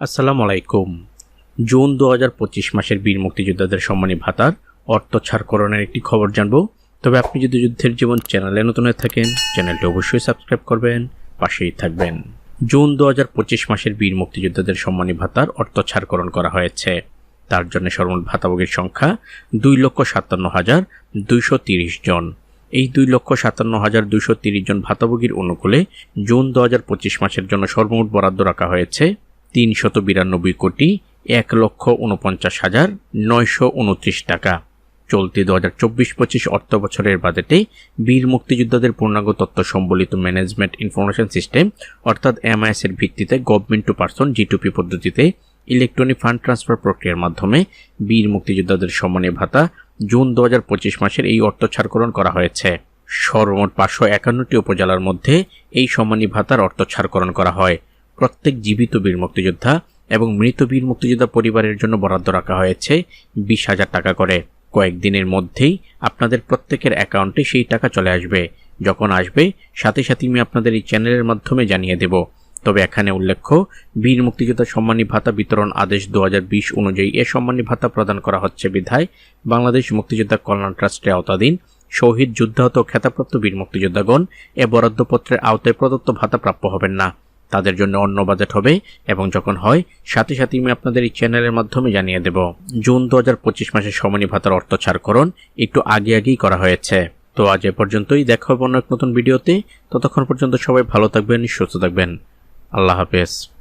আসসালামু আলাইকুম জুন দু হাজার পঁচিশ মাসের বীর মুক্তিযোদ্ধাদের সম্মানী ভাতার অর্থ ছাড়করণের একটি খবর জানব। তবে আপনি যদি যুদ্ধের জীবন চ্যানেলে নতুন হয়ে থাকেন, চ্যানেলটি অবশ্যই সাবস্ক্রাইব করবেন, পাশেই থাকবেন। জুন দু হাজার পঁচিশ মাসের বীর মুক্তিযোদ্ধাদের সম্মানী ভাতার অর্থ ছাড়করণ করা হয়েছে। তার জন্য সর্বমোট ভাতাভোগীর সংখ্যা দুই লক্ষ সাতান্ন হাজার দুইশো তিরিশ জন। এই দুই লক্ষ সাতান্ন হাজার দুইশো তিরিশ জন ভাতাভোগীর অনুকূলে জুন দু হাজার পঁচিশ মাসের জন্য সর্বমোট বরাদ্দ রাখা হয়েছে তিনশত বিরানব্বই কোটি এক লক্ষ উনপঞ্চাশ হাজার নয়শো উনত্রিশ টাকা। চলতি দু হাজার চব্বিশ পঁচিশ অর্থ বছরের বাজেটে বীর মুক্তিযোদ্ধাদের পূর্ণাঙ্গ তথ্য সম্বলিত ম্যানেজমেন্ট ইনফরমেশন সিস্টেম, অর্থাৎ এমআইএস এর ভিত্তিতে গভর্নমেন্ট টু পার্সন জিটুপি পদ্ধতিতে ইলেকট্রনিক ফান্ড ট্রান্সফার প্রক্রিয়ার মাধ্যমে বীর মুক্তিযোদ্ধাদের সম্মানীয় ভাতা জুন দু হাজার পঁচিশ মাসের এই অর্থ ছাড়করণ করা হয়েছে। সর্বমোট পাঁচশো একান্নটি উপজেলার মধ্যে এই সম্মানী ভাতার অর্থ ছাড়করণ করা হয়। প্রত্যেক জীবিত বীর মুক্তিযোদ্ধা এবং মৃত বীর মুক্তিযোদ্ধা পরিবারের জন্য বরাদ্দ রাখা হয়েছে বিশ হাজার টাকা করে। কয়েকদিনের মধ্যেই আপনাদের প্রত্যেকের অ্যাকাউন্টে সেই টাকা চলে আসবে। যখন আসবে, সাথে সাথে আমি আপনাদের এই চ্যানেলের মাধ্যমে জানিয়ে দেব। তবে এখানে উল্লেখ্য, বীর মুক্তিযোদ্ধা সম্মানী ভাতা বিতরণ আদেশ দু হাজার বিশ অনুযায়ী এ সম্মানী ভাতা প্রদান করা হচ্ছে বিধায় বাংলাদেশ মুক্তিযোদ্ধা কল্যাণ ট্রাস্টের আওতাধীন শহীদ যুদ্ধাহত খ্যাতাপ্রাপ্ত বীর মুক্তিযোদ্ধাগণ এ বরাদ্দপত্রের আওতায় প্রদত্ত ভাতা প্রাপ্য হবেন না। তাদের জন্য অন্য বাজেট হবে এবং যখন হয়, সাথে সাথে আমি আপনাদের এই চ্যানেলের মাধ্যমে জানিয়ে দেব। জুন দু হাজার পঁচিশ মাসের সমনী ভাতার অর্থ ছাড়করণ একটু আগে আগেই করা হয়েছে। তো আজ এ পর্যন্তই, দেখা হবে অন্য এক নতুন ভিডিওতে। ততক্ষণ পর্যন্ত সবাই ভালো থাকবেন, সুস্থ থাকবেন। আল্লাহ হাফেজ।